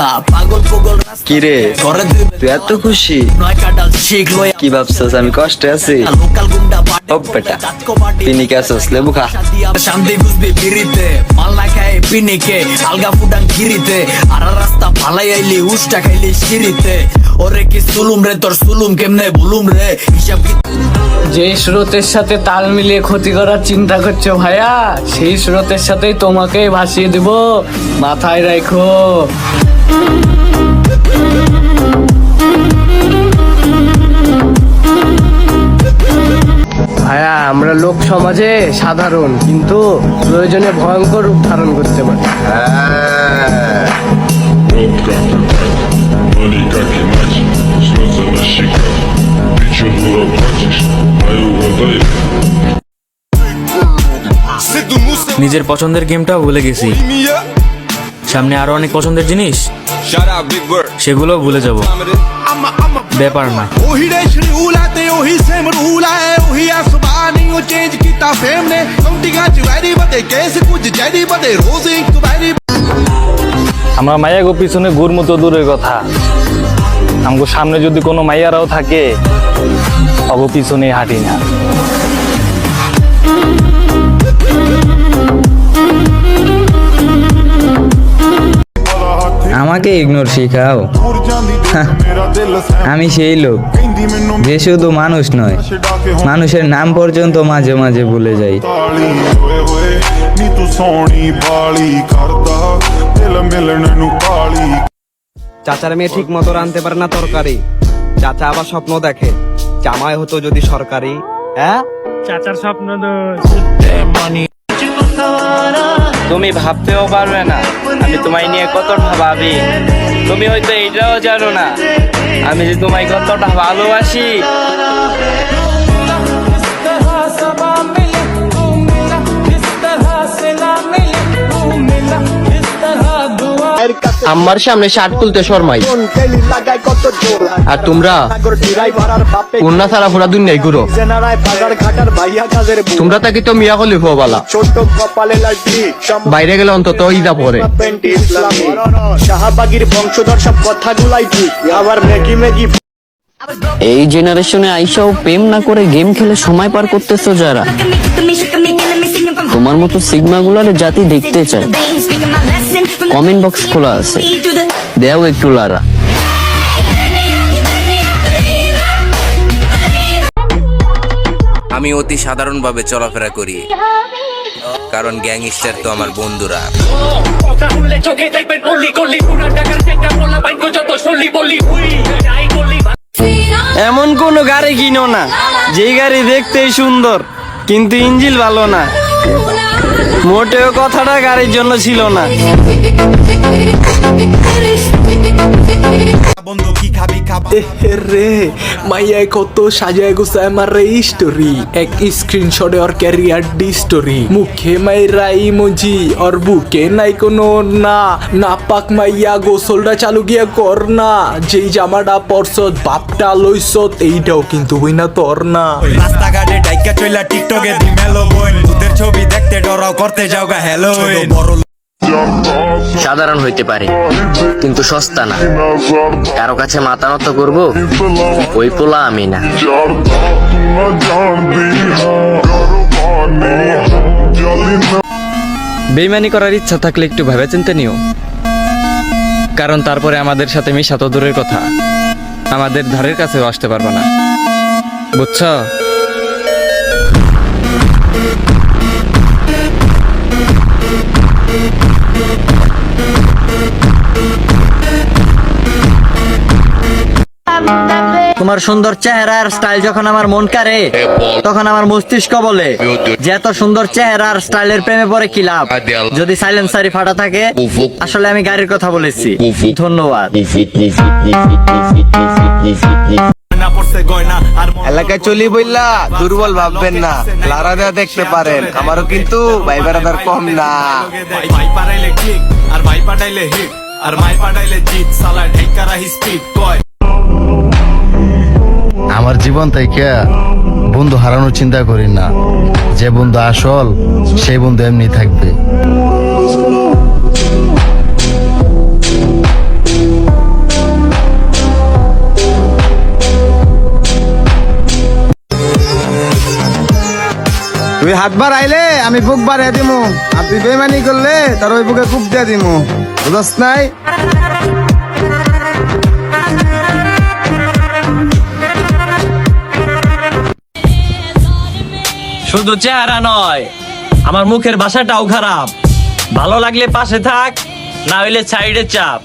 পাগল পাগল কি রে তুই এত খুশি? কি ভাবছস? আমি কষ্টে আছি। ও বেটা পিনিকে আসস লেবু খা। শান্তি বুঝবি বিরিতে মাল না খায় পিনিকে আলগা ফুটান গিরিতে আর রাস্তা ফালাই আইলি উষ্টা খাইলি সিঁড়িতে। ওরে কি সুলুম রে তোর সুলুম কেমনে ভুলুম রে? হিসাব যে স্রোতের সাথে তাল মিলিয়ে ক্ষতি করার চিন্তা করছ ভাইয়া সেই স্রোতের সাথেই তোমাকে ভাসিয়ে দিব। মাথায় রাখো। ভাইয়া আমরা লোক সমাজে সাধারণ কিন্তু প্রয়োজনে ভয়ঙ্কর রূপ ধারণ করতে পারি। নিজের পছন্দের গেমটাও ভুলে গেছি। সামনে আরও অনেক পছন্দের জিনিস সেগুলো ভুলে যাব। ব্যাপার না। আমরা মাইয়া গো পিছনে গুর মতো দূরের কথা। আমগো সামনে যদি কোনো মাইয়ারাও থাকে অগো পিছনে হাঁটি না। আমাকে ইগনোর শিখাও। আমি সেই লোক যে শুধু মানুষ নয় মানুষের নাম পর্যন্ত মাঝে মাঝে ভুলে যাই। চাচার মেয়ে ঠিক মতো রানতে পারে না তরকারি। চাচা আবার স্বপ্ন দেখে জামাই হতো যদি সরকারি হ্যাঁ? চাচার স্বপ্ন তুমি ভাবতেও পারবে না। আমি তোমায় নিয়ে কতটা ভাবি? তুমি হয়তো এইটাও জানো না। আমি যে তোমায় কতটা ভালোবাসি। আমার সামনে শার্ট খুলতে শর্মাই। আর তোমরা কন্যা ছাড়া পুরা দুনিয়ায় ঘুরো। তোমরা তাকে তো মিয়া হলি বালা। বাইরে গেলে অন্তত ইদা পরে। শাহবাগির বংশধর সব কথাগুলাই ঠিক আবার ম্যাগি ম্যাগি এই জেনারেশনে আইসাও প্রেম না করে গেম খেলে সময় পার করতেছো যারা। তোমার মতো সিগমা গুলার জাতি দেখতে চায়। কমেন্ট বক্স খোলা আছে। দেও একটু লারা। আমি অতি সাধারণভাবে চলাফেরা করি। কারণ গ্যাংস্টার তো আমার বন্ধুরা। এমন কোন গাড়ি কিনো না যে গাড়ি দেখতেই সুন্দর কিন্তু ইঞ্জিল ভালো না। মোটেও কথাটা গাড়ির জন্য ছিল না। বন্ধু কি খাবি খাবা রে মাইয়ায় কত সাজায় গুছায় মারে স্টোরি এক স্ক্রিনশটে ওর ক্যারিয়ার ডি স্টোরি মুখে মাইরা ইমোজি ওর বুকে নাই কোনো না। নাপাক মাইয়া গোসলটা চালু গিয়া কর না। যেই জামাটা পরছত বাপটা লইছত এইটাও কিন্তু হই না তোর না। রাস্তাঘাটে ডাইকা চইলা টিকটকে দিমেলো তোদের ছবি দেখতে ডরাও করতে যাও গা হ্যালোইন সাধারণ হইতে পারে কিন্তু সস্তা না। কারও কাছে মাথা নত করব ওই পোলা আমি না। বেইমানি করার ইচ্ছা থাকলে একটু ভেবে চিন্তে নিও। কারণ তারপরে আমাদের সাথে মিশা তো দূরের কথা। আমাদের ধারের কাছেও আসতে পারব না। বুঝছ? তোমার সুন্দর চেহারার স্টাইল যখন আমার মন কারে তখন আমার মস্তিষ্ক বলে যে এত সুন্দর চেহারার স্টাইলের প্রেমে পড়ে কি লাভ? যদি সাইলেন্সারি ফাটা থাকে আসলে আমি গাড়ির কথা বলেছি। ধন্যবাদ। আর এলাকায় চলি বললা দুর্বল ভাববেন না। লারা দেওয়া দেখতে পারেন আমারও কিন্তু ভাই বেড়াদার কম না। ভাই ভাই পাঠাইলে ক্লিক আর ভাই পাঠাইলে হিট আর মাই পাঠাইলে জিত সালা ঢাইকা রাহি স্পিড কয় আমার জীবন থেকে বন্ধু হারানোর চিন্তা করি না। যে বন্ধু আসল, সেই বন্ধু এমনি থাকবে। তুই হাত বার আইলে আমি বুক বার দিমু। আর তুই বেমানি করলে, তার ওই বুকে বুক দিয়ে দিমু। বুঝস নাই? শুধু চেহারা নয়, আমার মুখের বাসাটাও খারাপ। ভালো লাগলে পাশে থাক, না হইলে সাইডে চাপ।